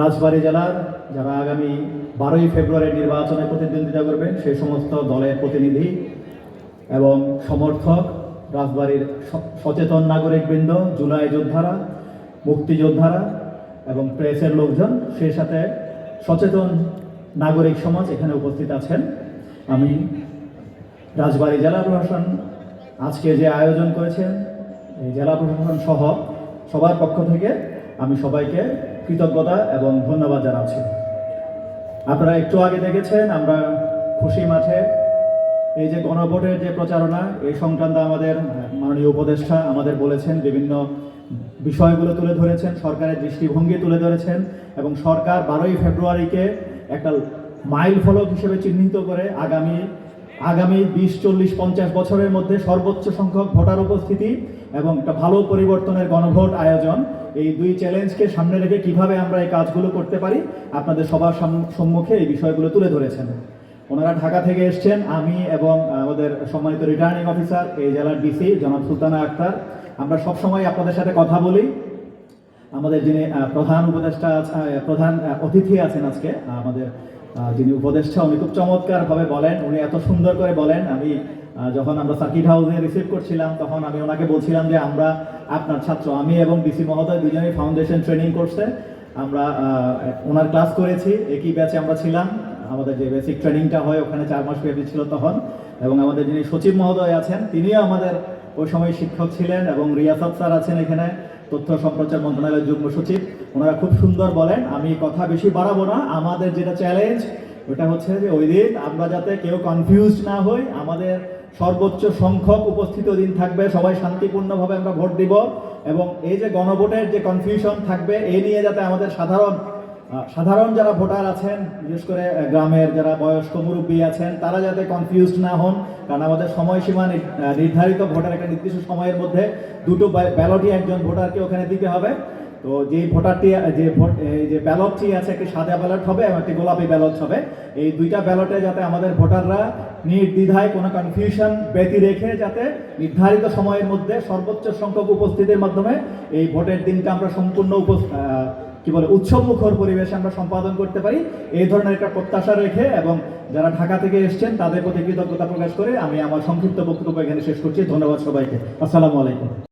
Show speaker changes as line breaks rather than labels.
রাজবাড়ী জেলার যারা আগামী বারোই ফেব্রুয়ারি নির্বাচনে প্রতিদ্বন্দ্বিতা করবেন সেই সমস্ত দলের প্রতিনিধি এবং সমর্থক রাজবাড়ির সচেতন নাগরিকবৃন্দ, জুলাই যোদ্ধারা, মুক্তিযোদ্ধারা এবং প্রেসের লোকজন, সেই সাথে সচেতন নাগরিক সমাজ এখানে উপস্থিত আছেন। আমি রাজবাড়ী জেলা প্রশাসন আজকে যে আয়োজন করেছেন, এই জেলা প্রশাসন সহ সবার পক্ষ থেকে আমি সবাইকে কৃতজ্ঞতা এবং ধন্যবাদ জানাচ্ছি। আপনারা একটু আগে দেখেছেন, আমরা খুশি মাঠে এই যে গণভোটের যে প্রচারণা, এই সংক্রান্ত আমাদের মাননীয় উপদেষ্টা আমাদের বলেছেন, বিভিন্ন বিষয়গুলো তুলে ধরেছেন, সরকারের দৃষ্টিভঙ্গি তুলে ধরেছেন এবং সরকার বারোই ফেব্রুয়ারিকে একটা মাইল ফলক হিসেবে চিহ্নিত করে আগামী আগামী বিশ, চল্লিশ, পঞ্চাশ বছরের মধ্যে সর্বোচ্চ সংখ্যক ভোটার উপস্থিতি এবং একটা ভালো পরিবর্তনের গণভোট আয়োজন। এই দুই চ্যালেঞ্জকে সামনে রেখে কীভাবে আমরা এই কাজগুলো করতে পারি, আপনাদের সবার সম্মুখে এই বিষয়গুলো তুলে ধরেছেন। ওনারা ঢাকা থেকে এসছেন, আমি এবং আমাদের সম্মানিত রিটার্নিং অফিসার এই জেলার ডিসি, জনাব সুলতানা আক্তার। আমরা সবসময় আপনাদের সাথে কথা বলি। আমাদের যিনি প্রধান উপদেষ্টা প্রধান অতিথি আছেন আজকে, আমাদের যিনি উপদেষ্টা, উনি খুব চমৎকারভাবে বলেন, উনি এত সুন্দর করে বলেন। আমি যখন আমরা সার্কিট হাউসে রিসিভ করছিলাম, তখন আমি ওনাকে বলছিলাম যে, আমরা আপনার ছাত্র, আমি এবং ডিসি মহোদয় দুজনেই ফাউন্ডেশন ট্রেনিং কোর্সে আমরা ওনার ক্লাস করেছি, একই ব্যাচে আমরা ছিলাম। আমাদের যে বেসিক ট্রেনিংটা হয়, ওখানে চার মাস ব্যাপী ছিল তখন। এবং আমাদের যিনি সচিব মহোদয় আছেন, তিনিও আমাদের ওই সময় শিক্ষক ছিলেন এবং রিয়াসত স্যার আছেন এখানে। তথ্য সম্প্রচার মন্ত্রণালয়ের যুগ্ম সচিব, ওনারা খুব সুন্দর বলেন, আমি কথা বেশি বাড়াবো না। আমাদের যেটা চ্যালেঞ্জ ওটা হচ্ছে যে ওই দিন আমরা যাতে কেউ কনফিউজ না হই, আমাদের সর্বোচ্চ সংখ্যক উপস্থিত দিন থাকবে, সবাই শান্তিপূর্ণভাবে আমরা ভোট দিব, এবং এই যে গণভোটের যে কনফিউশন থাকবে, এ নিয়ে যাতে আমাদের সাধারণ সাধারণ যারা ভোটার আছেন, বিশেষ করে গ্রামের যারা বয়স্ক মুরব্বী আছেন, তারা যাতে কনফিউজড না হন, কারণ আমাদের সময়সীমা নির্ধারিত ভোটার একটা নির্দিষ্ট সময়ের মধ্যে দুটো ব্যালটই একজন ভোটারকে ওখানে দিতে হবে। তো যে ভোটারটি যে ভোট, এই যে ব্যালটটি আছে, একটি সাদা ব্যালট হবে এবং একটি গোলাপি ব্যালট হবে। এই দুইটা ব্যালটে যাতে আমাদের ভোটাররা নির্দ্বিধায় কোনো কনফিউশন ব্যতি রেখে যাতে নির্ধারিত সময়ের মধ্যে সর্বোচ্চ সংখ্যক উপস্থিতির মাধ্যমে এই ভোটের দিনটা আমরা সম্পূর্ণ কি বলে উৎসব মুখর পরিবেশে আমরা সম্পাদন করতে পারি। এই ধরনের একটা প্রত্যাশা রেখে এবং যারা ঢাকা থেকে এসছেন, তাদের প্রতি কৃতজ্ঞতা প্রকাশ করে আমি আমার সংক্ষিপ্ত বক্তব্য এখানে শেষ করছি। ধন্যবাদ সবাইকে। আসসালামু আলাইকুম।